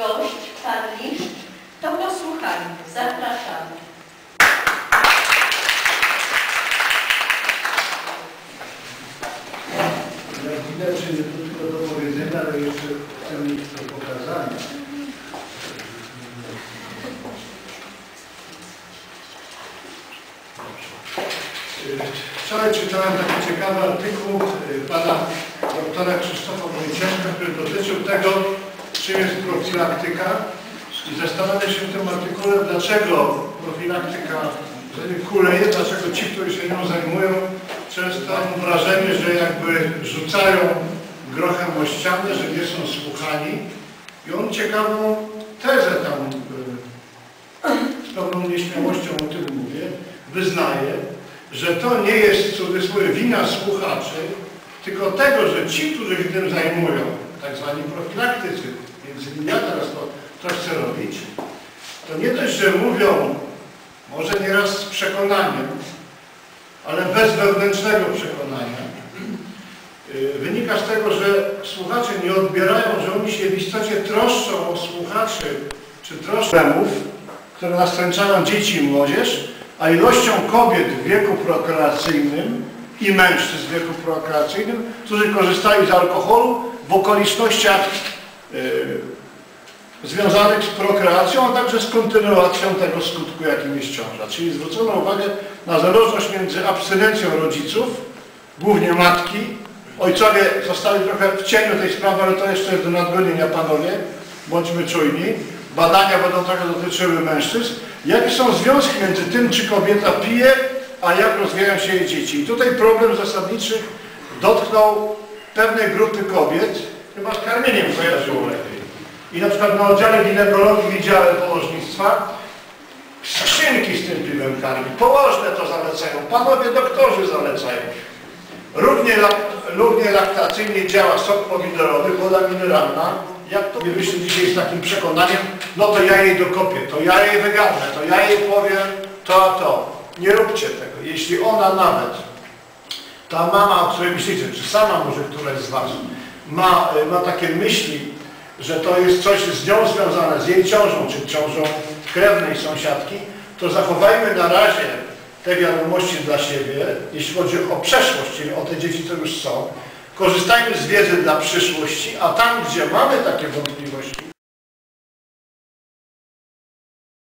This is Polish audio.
gość wpadli, to posłuchajmy. Zapraszamy. Jak widać, nie tylko do powiedzenia, ale jeszcze chcę mieć do pokazania. Wczoraj czytałem taki ciekawy artykuł y, pana doktora Krzysztofa Wojcieszka, który dotyczył tego, czym jest profilaktyka i zastanawiam się w tym artykule, dlaczego profilaktyka kuleje, dlaczego ci, którzy się nią zajmują, często mam wrażenie, że jakby rzucają grochem o ścianę, że nie są słuchani. I on ciekawą tezę tam y, z pewną nieśmiałością o tym mówię, wyznaje, że to nie jest cudzysłowie wina słuchaczy, tylko tego, że ci, którzy się tym zajmują, tak zwani profilaktycy, innymi ja teraz to, to chcę robić, to nie dość, że mówią, może nieraz z przekonaniem, ale bez wewnętrznego przekonania, yy, wynika z tego, że słuchacze nie odbierają, że oni się w istocie troszczą o słuchaczy, czy troszczą problemów, które nastręczają dzieci i młodzież, a ilością kobiet w wieku prokreacyjnym i mężczyzn w wieku prokreacyjnym, którzy korzystali z alkoholu w okolicznościach yy, związanych z prokreacją, a także z kontynuacją tego skutku, jakim jest ciąża. Czyli zwrócono uwagę na zależność między abstynencją rodziców, głównie matki, ojcowie zostali trochę w cieniu tej sprawy, ale to jeszcze jest do nadgonienia panowie, bądźmy czujni. Badania będą trochę dotyczyły mężczyzn. Jakie są związki między tym, czy kobieta pije, a jak rozwijają się jej dzieci. I tutaj problem zasadniczy dotknął pewnej grupy kobiet, chyba z karmieniem kojarzyło. I na przykład na oddziale ginekologii i dziale położnictwa skrzynki z tym piwem karmi. Położne to zalecają, panowie doktorzy zalecają. Równie, równie laktacyjnie działa sok pomidorowy, woda mineralna. Jak to wyszli dzisiaj z takim przekonaniem, no to ja jej dokopię, to ja jej wygarnę, to ja jej powiem to a to. Nie róbcie tego. Jeśli ona nawet, ta mama, o której myślicie, czy sama może któraś z Was, ma, ma takie myśli, że to jest coś z nią związane, z jej ciążą, czy ciążą krewnej sąsiadki, to zachowajmy na razie te wiadomości dla siebie, jeśli chodzi o przeszłość, czyli o te dzieci, co już są. Korzystajmy z wiedzy dla przyszłości, a tam, gdzie mamy takie wątpliwości,